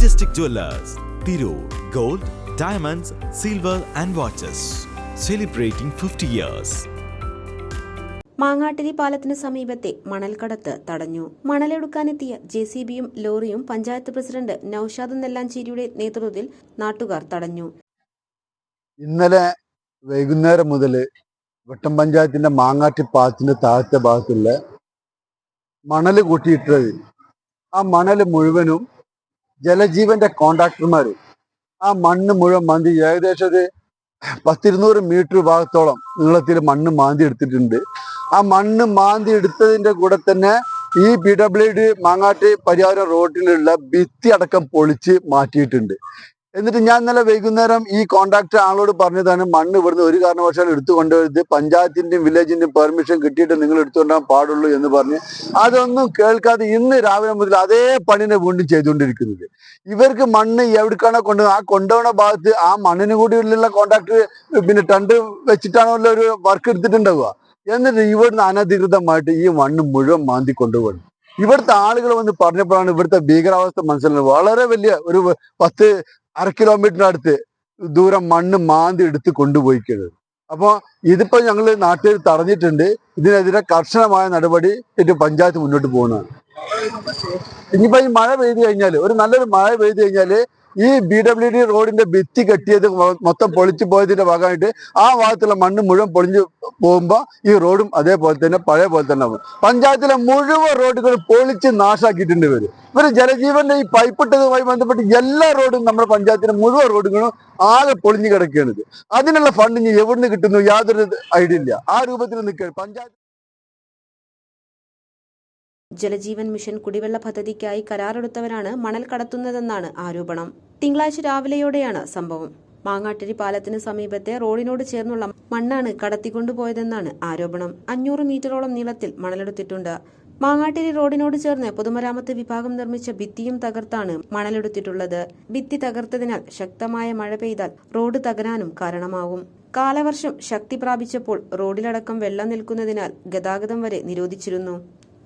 Majestic jewellers Tirur gold diamonds silver and watches celebrating fifty years Mangattiri പാലത്തിന് സമീപത്തെ മണൽക്കടത്ത് തടഞ്ഞു. മണലെടുക്കാനെത്തിയ J C ബിയും ലോറിയും പഞ്ചായത്ത് പ്രസിഡന്റ് നൌഷാദ് നെല്ലാഞ്ചേരിയുടെ നേതൃത്വത്തിൽ നാട്ടുകാർ തടഞ്ഞു. ഇന്നലെ വൈകുന്നേരം മുതൽ വട്ടം പഞ്ചായത്തിന്റെ മാങ്ങാട്ടി പാലത്തിന്റെ താഴത്തെ ഭാഗത്തുള്ള മണൽ കൂട്ടിയിട്ടത്. ആ മണൽ മുഴുവനും ജലജീവന്റെ കോൺട്രാക്ടർമാർ ആ മണ്ണ് മുഴുവൻ മാന്തി ഏകദേശം ഒരു പത്തിരുന്നൂറ് മീറ്റർ ഭാഗത്തോളം നീളത്തിൽ മണ്ണ് മാന്തി എടുത്തിട്ടുണ്ട് ആ മണ്ണ് മാന്തി എടുത്തതിന്റെ കൂടെ തന്നെ ഈ പി ഡബ്ല്യു ഡി മാങ്ങാട്ടി പരിഹാര റോഡിലുള്ള ഭിത്തി അടക്കം പൊളിച്ച് മാറ്റിയിട്ടുണ്ട്. എന്നിട്ട് ഞാൻ ഇന്നലെ വൈകുന്നേരം ഈ കോൺട്രാക്ടർ ആളോട് പറഞ്ഞതാണ് മണ്ണ് ഇവിടുന്ന് ഒരു കാരണവശാലും എടുത്തു കൊണ്ടുവരുത് പഞ്ചായത്തിന്റെയും വില്ലേജിന്റെയും പെർമിഷൻ കിട്ടിയിട്ട് നിങ്ങൾ എടുത്തുകൊണ്ടാൻ പാടുള്ളൂ എന്ന് പറഞ്ഞ് അതൊന്നും കേൾക്കാതെ ഇന്ന് രാവിലെ മുതൽ അതേ പണിനെ വീണ്ടും ചെയ്തുകൊണ്ടിരിക്കുന്നത്. ഇവർക്ക് മണ്ണ് എവിടേക്കാണോ കൊണ്ടു ആ കൊണ്ടുപോകുന്ന ഭാഗത്ത് ആ മണ്ണിന് കൂടിയുള്ള കോൺട്രാക്ടർ പിന്നെ ടണ്ട് വെച്ചിട്ടാണല്ലോ ഒരു വർക്ക് എടുത്തിട്ടുണ്ടാവുക? എന്നിട്ട് ഇവിടുന്ന് അനധികൃതമായിട്ട് ഈ മണ്ണ് മുഴുവൻ മാന്തി കൊണ്ടുപോകണം. ഇവിടുത്തെ ആളുകൾ വന്ന് പറഞ്ഞപ്പോഴാണ് ഇവിടുത്തെ ഭീകരാവസ്ഥ മനസ്സിലായത് വളരെ വലിയ ഒരു പത്ത് അര കിലോമീറ്ററിനടുത്ത് ദൂരം മണ്ണ് മാന്തി എടുത്ത് കൊണ്ടുപോയിക്കുന്നത് അപ്പോൾ ഇതിപ്പോ ഞങ്ങൾ നാട്ടിൽ തടഞ്ഞിട്ടുണ്ട്. ഇതിനെതിരെ കർശനമായ നടപടി ഇത് പഞ്ചായത്ത് മുന്നോട്ട് പോകുന്നതാണ് ഇനിയിപ്പോ ഈ മഴ പെയ്തു കഴിഞ്ഞാൽ ഒരു നല്ലൊരു മഴ പെയ്തു കഴിഞ്ഞാൽ ഈ ബി ഡബ്ല്യു ഡി റോഡിന്റെ ഭിത്തി കെട്ടിയത് മൊത്തം പൊളിച്ചു പോയതിന്റെ ഭാഗമായിട്ട് ആ ഭാഗത്തുള്ള മണ്ണ് മുഴുവൻ പൊളിഞ്ഞു പോകുമ്പോ ഈ റോഡും അതേപോലെ തന്നെ പഴയ പോലെ തന്നെ ആവും. പഞ്ചായത്തിലെ മുഴുവൻ റോഡുകൾ പൊളിച്ച് നാശാക്കിയിട്ടുണ്ട് ഇവർ. ഇവർ ജലജീവന്റെ ഈ പൈപ്പിട്ടതുമായി ബന്ധപ്പെട്ട് എല്ലാ റോഡും നമ്മുടെ പഞ്ചായത്തിലെ മുഴുവൻ റോഡുകളും ആകെ പൊളിഞ്ഞു കിടക്കുകയാണ് അതിനുള്ള ഫണ്ട് ഇനി എവിടുന്ന് കിട്ടുന്നു യാതൊരു ഐഡിയ ഇല്ല. ആ രൂപത്തിൽ നിൽക്കുകയാണ് പഞ്ചായത്ത് ജലജീവൻ മിഷൻ കുടിവെള്ള പദ്ധതിക്കായി കരാറെടുത്തവരാണ് മണൽ കടത്തുന്നതെന്നാണ് ആരോപണം. തിങ്കളാഴ്ച രാവിലെയോടെയാണ് സംഭവം. മാങ്ങാട്ടിരി പാലത്തിന് സമീപത്തെ റോഡിനോട് ചേർന്നുള്ള മണ്ണാണ് കടത്തിക്കൊണ്ടുപോയതെന്നാണ് ആരോപണം. അഞ്ഞൂറ് മീറ്ററോളം നീളത്തിൽ മണലെടുത്തിട്ടുണ്ട്. മാങ്ങാട്ടിരി റോഡിനോട് ചേർന്ന് പൊതുമരാമത്ത് വിഭാഗം നിർമ്മിച്ച ഭിത്തിയും തകർത്താണ് മണലെടുത്തിട്ടുള്ളത്. ഭിത്തി തകർത്തതിനാൽ ശക്തമായ മഴ പെയ്താൽ റോഡ് തകരാനും കാരണമാകും. കാലവർഷം ശക്തി പ്രാപിച്ചപ്പോൾ റോഡിലടക്കം വെള്ളം നിൽക്കുന്നതിനാൽ ഗതാഗതം വരെ നിരോധിച്ചിരുന്നു.